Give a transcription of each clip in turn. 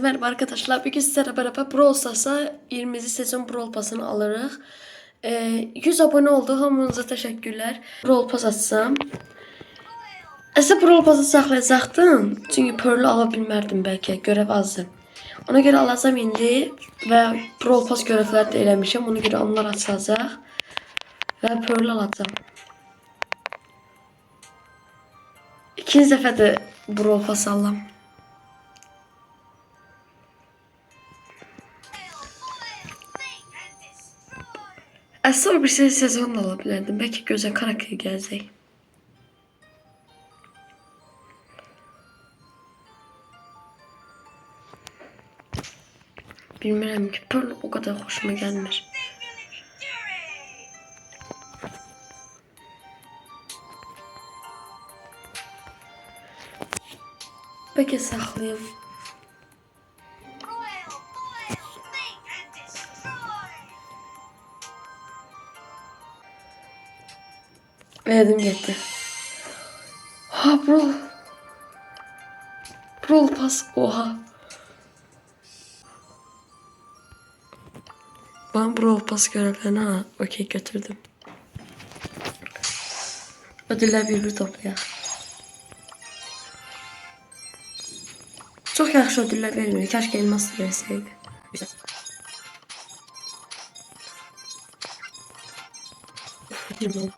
Merhaba arkadaşlar. Bugün sizlerle beraber Brawl Stars'a 20. sezon Brawl Pass'ını alırıq. Ee, 100 abone oldu. Hamınıza təşəkkürlər. Brawl Pass açsam. Əslində Brawl Pass'ı saxlayacaqdım. Çünki Pearl ala bilmərdim bəlkə. Azdı. Ona görə alacağım indi və Brawl Pass görevləri də eləmişəm. Ona görə onlar açılacaq. Və Pearl alacağım. İkinci dəfə də Brawl Pass alıram. Aslında bir şey sezon alabilirdim. Belki göze karakter gelecek. Bilmiyorum ki Pearl o kadar hoşuma gelmir. Belki saklayayım. Verdim gitti. Ha bro. Brawl Pass oha. Ben Brawl Pass görevlerini ha okey götürdüm. Ödüller bir bir toplayaq. Çok yaxşı ödüller vermir. Keşke elmas verseydi. Güzel.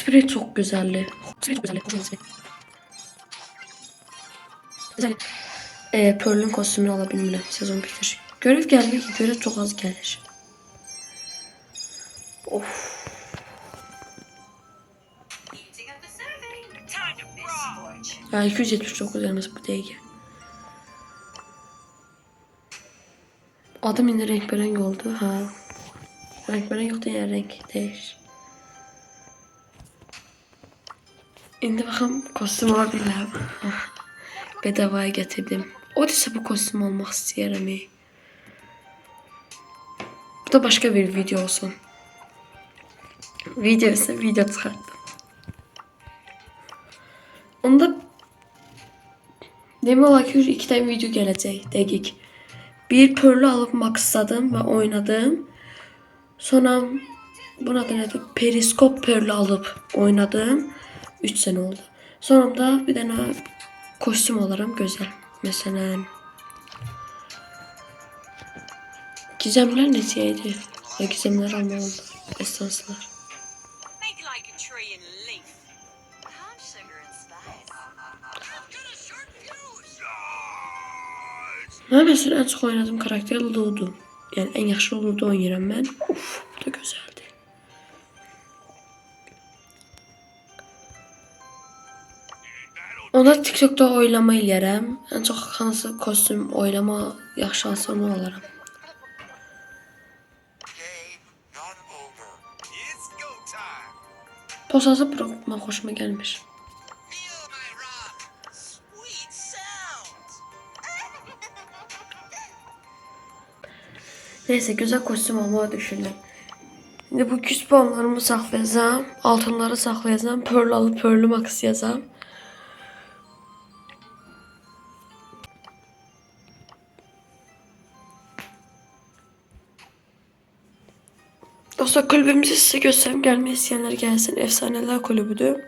Sprey çok güzeldi. Sprey çok güzeldi. Hoşuma sprey. Güzel. Ee, Pearl'ün kostümünü alabilmirəm sezon bitir. Görev gelmiyor ki görev çok az gelir. Of. Ya 279 elmas bu değil. Adım yine renk oldu ha. Renk yok da yani renk değiş. İndi baxım kostyum ala bilirəm. Bedavaya getirdim. O dese bu kostyum almaq istəyirəm. ey. Bu da başka bir video olsun. Video ise video çıxartdım. Onda demək olar ki iki tane video gələcək dəqiq. Bir Pearl'ü alıp maxladım ve oynadım. Sonra buna da nedir? Periskop Pearl'ü alıp oynadım. 3 sene oldu. Sonra da bir tane kostüm alırım güzel. Mesela Gizemler necəydi? Ya gizemler alma oldu. Esanslar. Ben mesela en çok oynadığım karakter Ludo. Yani en yaxşı Ludo oynayıram ben. Uf, bu da güzeldi. Onda TikTok'da oylama eləyərəm. En çok hansı kostüm oylama yaxşı alsa onu alaram. Posası rock. Sweet sounds. Neyse güzel kostüm almayı düşündüm. Şimdi bu küs puanlarımı saklayacağım. Altınları saklayacağım. Pearl alıp Pearl'ü maxlayacağım. Dostlar kulübümüzü size göstereyim. Gelmeyi isteyenler gelsin. Efsaneler kulübüdür.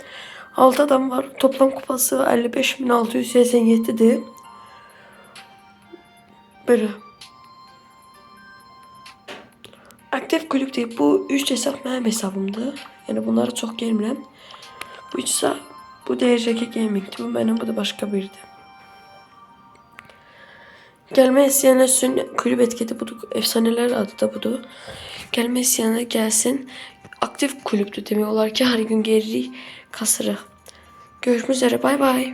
6 adam var. Toplam kupası 55.687'dir. Böyle. Aktif kulüp değil. Bu 3 hesap benim hesabımdı. Yani bunları çok gelmirəm. Bu üçsə bu DJK Gaming'di. Bu benim, bu da başka birdi. Gelmək istəyənlər üçün kulüp etiketi budur. Efsaneler adı da budur. Gelmək istəyənlər gəlsin. Aktif kulüpdür demək olar ki, hər gün gerilik kasırıq. Görüşmək üzere. Bay bay.